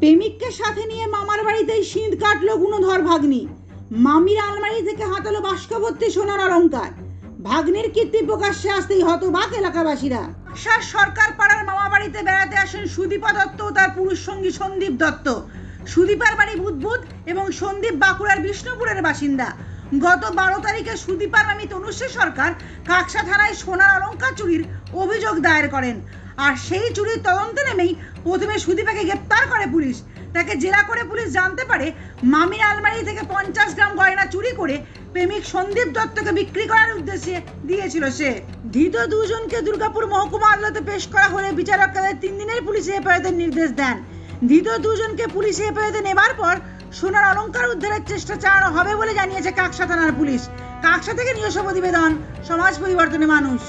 প্রেমিককে সাথে নিয়ে মামার বাড়িতেই শীত কাটলো গুণধর ভাগ্নি। মামির আলমারি থেকে হাতালো বাস্কভর্তি সোনার অলংকার। ভাগ্নির কীর্তি প্রকাশ্যে আসতেই হতবাক এলাকাবাসীরা। আশার সরকার পাড়ার মামা বাড়িতে বেড়াতে আসেন সুদীপা দত্ত ও তার পুরুষ সঙ্গী সন্দীপ দত্ত। সুদীপার বাড়ি বুদবুদ এবং সন্দীপ বাঁকুড়ার বিষ্ণুপুরের বাসিন্দা। গত বারো তারিখে সুদীপার মামি তনুশ্রী সরকার কাকসা থানায় সোনার অলংকার চুরির অভিযোগ দায়ের করেন। আর সেই চুরির তদন্তে নেমেই প্রথমে সুদীপাকে গ্রেপ্তার করে পুলিশ। তাকে জেরা করে পুলিশ জানতে পারে মামির আলমারি থেকে পঞ্চাশ গ্রাম গয়না চুরি করে প্রেমিক সন্দীপ দত্তকে বিক্রি করার উদ্দেশ্যে দিয়েছিল সে। ধৃত দুজনকে দুর্গাপুর মহকুমা আদালতে পেশ করা হলে বিচারক তাদের তিন দিনের পুলিশে হেফাজতের নির্দেশ দেন। ধৃত দুজনকে পুলিশে হেফাজতে নেবার পর সোনার অলঙ্কার উদ্ধারের চেষ্টা চালানো হবে বলে জানিয়েছে কাকসা থানার পুলিশ। কাকসা থেকে নিজস্ব প্রতিবেদন, সমাজ পরিবর্তনে মানুষ।